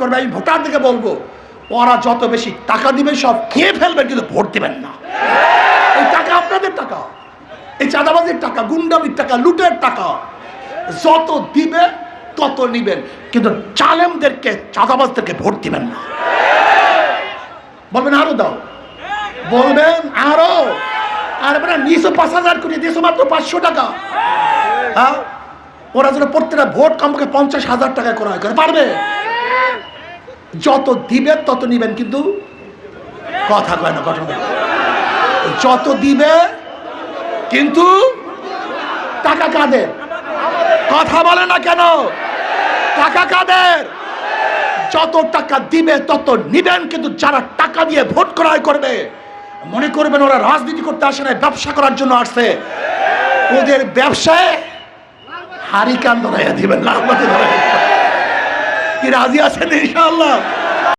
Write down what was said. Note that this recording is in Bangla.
করবে, আমি ভোটারদেরকে বলব, ওরা যত বেশি টাকা দিবে, সব খেয়ে ফেলবেন কিন্তু ভোট দিবেন না। এই টাকা আপনাদের টাকা, এই চাঁদাবাজির টাকা, গুন্ডামির টাকা, লুটের টাকা, যত দিবে, তত নিবেন। কিন্তু চালেমদেরকে চাঁদাবাজদেরকে ভোট দিবেন না। বলবেন আরও দাও। বলবেন আরও। আর এবারে নিশো পাঁচ হাজার করে দিয়েছ মাত্র পাঁচশো টাকা। হ্যাঁ? ওরা যেন প্রত্যেকটা ভোট কমপক্ষে পঞ্চাশ হাজার টাকা করা করে। পারবে? যত দিবেন, তত নিবেন, কিন্তু কথা কয় না ঘটনা যত দিবে, কিন্তু টাকা কাদের? কথা বলে না কেন? টাকা কাদের? যত টাকা দিবে, তত নিবেন, কিন্তু যারা টাকা দিয়ে ভোট ক্রয় করবে, মনে করবেন ওরা রাজনীতি করতে আসে না ব্যবসা করার জন্য আসছে। ওদের ব্যবসায় হারিকান ধরাইয়া দিবেন লাভবাতি কি রাজি আছেন ইনশাআল্লাহ?